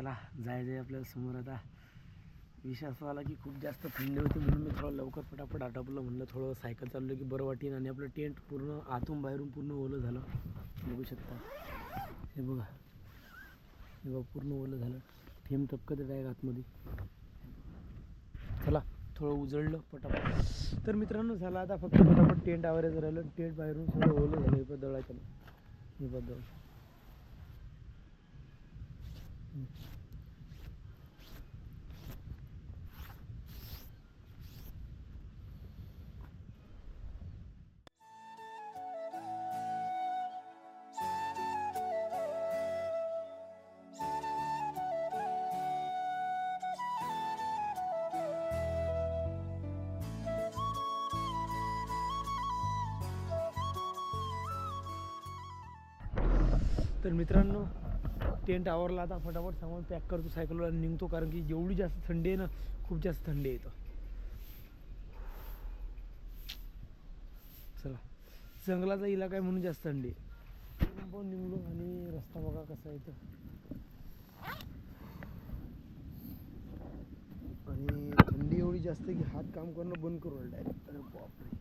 चला जाय जाय आपल्याला समोर आता. विषय असा झाला की खूप जास्त थंडी होती म्हणून मी थोडं लवकर पटापट आटापलं. म्हणलं थोडं सायकल चाललो की बरं वाटेल आणि आपलं टेंट पूर्ण आतून बाहेरून पूर्ण ओलं झालं. बघू शकता. हे बघा. हे बघा पूर्ण ओलं झालं. थेंब टपकत आहे आतमध्ये. चला थोडं उजळलं पटापट. तर मित्रांनो झालं आता फक्त पटापट टेंट आवरायचं राहिलं. टेंट बाहेरून सगळं ओलं झालं. हे पण दळायचं. हे बद्दल तर मित्रांनो टेंट आवरला आता फटाफट सामान पॅक करतो सायकलवर आणि निघतो कारण की एवढी जास्त थंडी आहे ना खूप जास्त थंडी आहे इथं. चला जंगलाचा इलाका आहे म्हणून जास्त थंडी आहे. पण निघलो आणि रस्ता बघा कसा आहे इथं. आणि थंडी एवढी जास्त आहे की हात काम करणं बंद करू डायरेक्ट अरे बापरे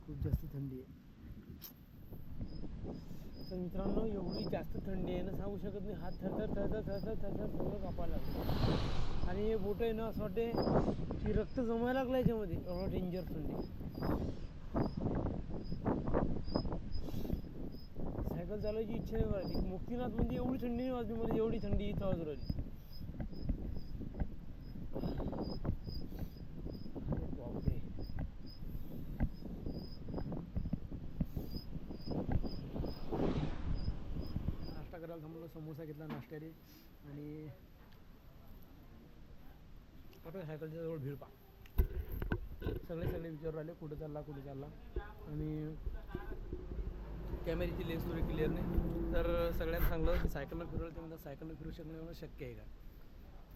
खूप जास्त थंडी आहे तर मित्रांनो एवढी जास्त थंडी आहे ना सांगू शकत नाही. हात थरथर थरथर थरथर थरथर सगळं कापायला लागलं. आणि हे बोट आहे ना असं वाटते की रक्त जमायला लागलं याच्यामध्ये. एवढं डेंजर थंडी. सायकल चालवायची इच्छा नाही राहिली मुक्तीनाथ म्हणजे एवढी थंडी नाही वाजली मला एवढी थंडी इथं वाजू राहिली अरे बापरे नाश्ता थांबलो समोसा घेतला नाश्त्याने आणि आपल्या सायकलच्या जवळ भीड पा सगळे सगळे विचारू राहिले कुठे चालला कुठे चालला. आणि कॅमेऱ्याची लेन्स थोडी क्लिअर नाही. तर सगळ्यांना सांगलं की सायकलनं फिरवलं ते म्हणतात सायकलनं फिरू शकणं एवढं शक्य आहे का?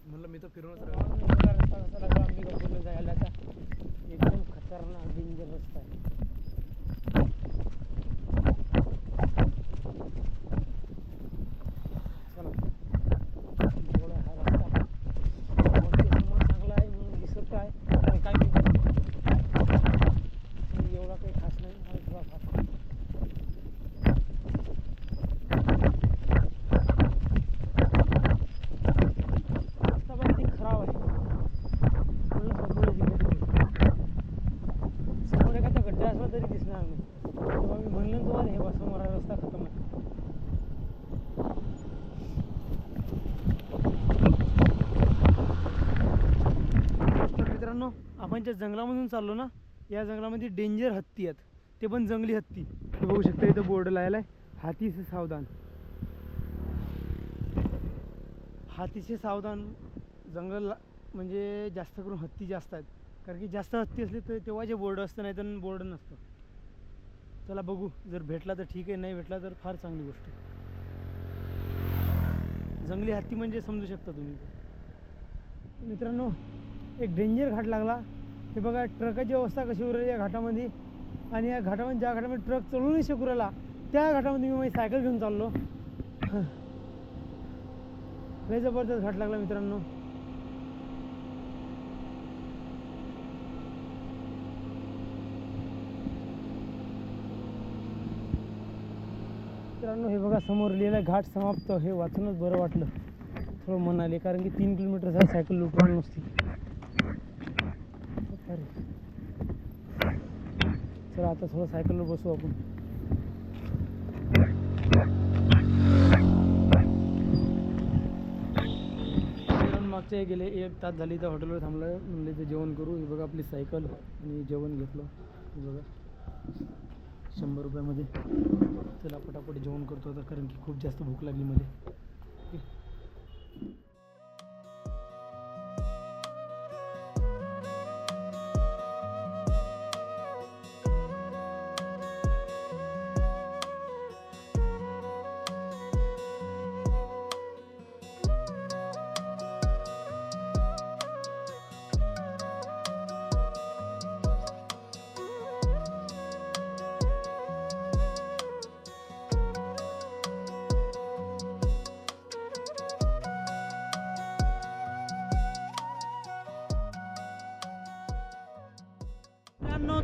म्हणलं मी तर फिरूनच राहिलो. रस्ता कसा लागला आम्ही जायला एकदम खतरनाक डेंजर रस्ता आहे चला एवढा हा रस्ता वरती समोर चांगला आहे म्हणून दिसत आहे आणि काय मी पण एवढा काही खास नाही आणि थोडा खास आहे. रस्ता पण किती खराब आहे म्हणून समोर जिकडे समोर एखादा गड्डा असला तरी दिसणार नाही. तेव्हा मी म्हणलं तुम्हाला हे बस मला रस्ता खतम आहे. तर मित्रांनो आपण ज्या जंगलामधून चाललो ना या जंगलामध्ये डेंजर हत्ती आहेत. ते पण जंगली हत्ती. हे बघू शकता इथं बोर्ड लायला आहे हाती सावधान. हातीचे सावधान जंगल म्हणजे जास्त करून हत्ती जास्त आहेत. कारण की जास्त हत्ती असली तर तेव्हा जे बोर्ड असतं नाही तर बोर्ड नसतं. चला बघू. जर भेटला तर ठीक आहे नाही भेटला तर फार चांगली गोष्ट आहे. जंगली हत्ती म्हणजे समजू शकता तुम्ही. मित्रांनो एक डेंजर घाट लागला. हे बघा ट्रकाची अवस्था कशी उरली या घाटामध्ये. आणि या घाटामध्ये ज्या घाटामध्ये ट्रक चढू नाही शकू राहिला त्या घाटामध्ये मी माझी सायकल घेऊन चाललो. लय जबरदस्त घाट लागला मित्रांनो. मित्रांनो हे बघा समोर लिहिलं घाट समाप्त. हे वाचूनच बरं वाटलं. थोडं म्हणाले कारण की तीन किलोमीटर सायकल लुटवली नसती. अरे. चला आता थोडं सायकलवर बसू आपण. मागच्या गेले एक तास झाली तर हॉटेलवर थांबलं म्हणले ते जेवण करू. हे बघा आपली सायकल आणि जेवण घेतलं. हे बघा. शंभर रुपयामध्ये. चला पटापट जेवण करतो आता कारण की खूप जास्त भूक लागली मध्ये.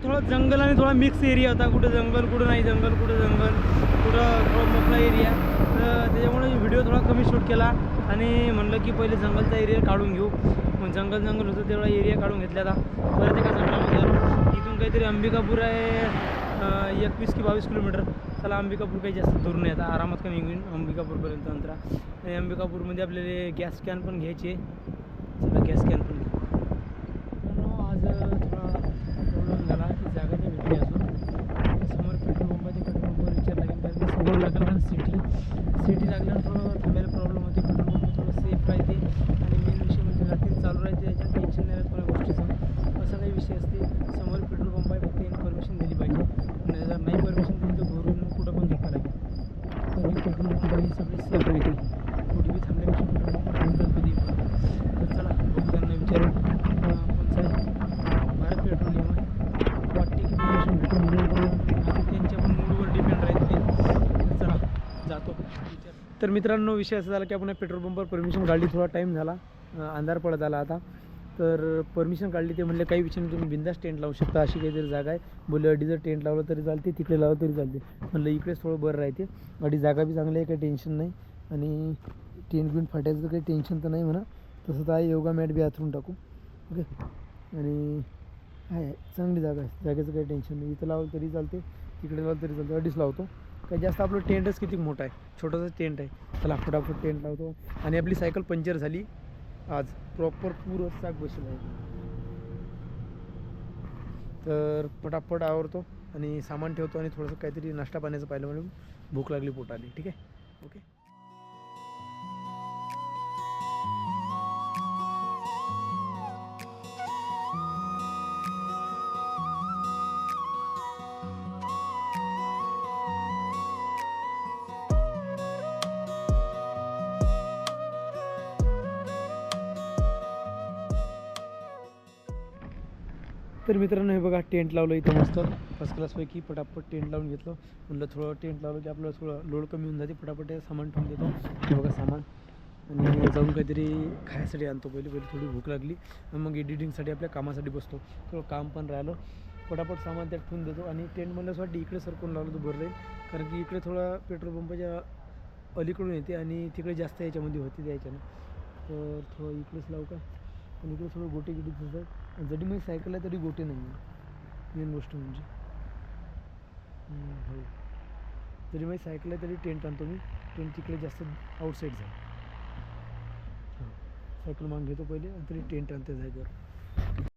थोडं जंगल आणि थोडा मिक्स एरिया होता. कुठं जंगल कुठं नाही जंगल कुठं जंगल कुठं थोडा मोकळा एरिया तर त्याच्यामुळे व्हिडिओ थोडा कमी शूट केला आणि म्हणलं की पहिले जंगलचा एरिया काढून घेऊ. मग जंगल जंगल होतं तेवढा एरिया काढून घेतला आता. परत एका जंगलामध्ये इथून काहीतरी अंबिकापूर आहे एकवीस की बावीस किलोमीटर. त्याला अंबिकापूर काही जास्त दूर नाही आता. आरामात का निघून अंबिकापूरपर्यंत अंतरा. आणि अंबिकापूरमध्ये आपल्याला गॅस कॅन पण घ्यायची आहे. चला गॅस कॅन पण घेऊ मित्रांनो, आज थोडा प्रॉब्लेम झाला की जागा नाही भेटली अजून समोर पेट्रोल पंपाचे पेट्रोल पंपावर विचार लागेल कारण की समोर लागलं ना सिटी लागल्यावर थोडं थांबायला प्रॉब्लेम होते पेट्रोल पंप थोडं सेफ राहते. आणि मेन विषय म्हणजे रात्री चालू राहते याच्यात टेन्शन नाही राहत कोणा गोष्टीचं. असा काही विषय असते. समोर पेट्रोल पंप आहे फक्त यांनी परमिशन दिली पाहिजे. जर नाही परमिशन दिली तर घरून कुठं पण झोपा लागेल. तर पेट्रोल पंप आहे सगळे सेफ राहते कुठे बी थांबण्यापेक्षा पेट्रोल पंप थांबतात कधी पण तर चला बघू त्यांना विचारू अं, कोणचं आहे भारत पेट्रोलियम आहे वाटते की परमिशन भेटून मिळेल आता त्यांच्या पण मूडवर डिपेंड राहते तर चला जातो विचार तर मित्रांनो विषय असा झाला की आपण पेट्रोल पंपवर परमिशन काढली थोडा टाईम झाला. अंधार पडत आला आता. तर परमिशन काढली ते म्हणले काही विषय नाही तुम्ही बिंदास टेंट लावू शकता. अशी काहीतरी जागा आहे. बोलले अडी जर टेंट लावलं तरी चालते तिकडे लावलं तरी चालते. म्हणलं इकडेच थोडं बरं राहते. अडी जागा बी चांगली आहे काही टेन्शन नाही. आणि टेंट बिंट फाटायचं काही टेन्शन तर नाही म्हणा. तसं तर आहे योगा मॅट बी आथरून टाकू. ओके? आणि आहे चांगली जागा आहे. जागेचं काही टेन्शन नाही. इथं लावलं तरी चालते तिकडे लावलं तरी चालते. अडीच लावतो. काही जास्त आपलं टेंटच किती मोठा आहे? छोटासा टेंट आहे. चला फटाफट टेंट लावतो. आणि आपली सायकल पंक्चर झाली. आज प्रॉपर पूर चाक बसून आहे. तर पटापट आवरतो आणि सामान ठेवतो आणि थोडंसं काहीतरी नाश्ता पाण्याचं पाहिलं म्हणून भूक लागली पोटाली ठीक आहे? ओके तर मित्रांनो हे बघा टेंट लावलं इथं मस्त. फर्स्ट क्लासपैकी पटापट टेंट लावून घेतलं. म्हणलं थोडं टेंट लावलं की आपलं थोडं लोड कमी होऊन जाते. पटापट सामान ठेवून देतो. हे बघा सामान. आणि जाऊन काहीतरी खायसाठी आणतो. पहिले पहिले थोडी भूक लागली. आणि मग एडिटिंगसाठी आपल्या कामासाठी बसतो. थोडं काम पण राहिलं. पटापट सामान त्यात ठेवून देतो. आणि टेंट म्हणलं असं वाटतं इकडे सरकून लावलं तर बरं राहील. कारण की इकडे थोडा पेट्रोल पंपाच्या अलीकडून येते आणि तिकडे जास्त याच्यामध्ये होते त्या याच्यानं. तर थोडं इकडेच लावू का? पण इकडे थोडं गोटे गिटे दिसतात जरी मी सायकल आहे तरी गोटे नाही आहे मेन गोष्ट म्हणजे. हो. जरी माझी सायकल आहे तरी टेंट आणतो मी. टेंट तिकडे जास्त आउटसाईड जाईल. हां. सायकल मागून घेतो पहिले आणि तरी टेंट आणते जागेवर.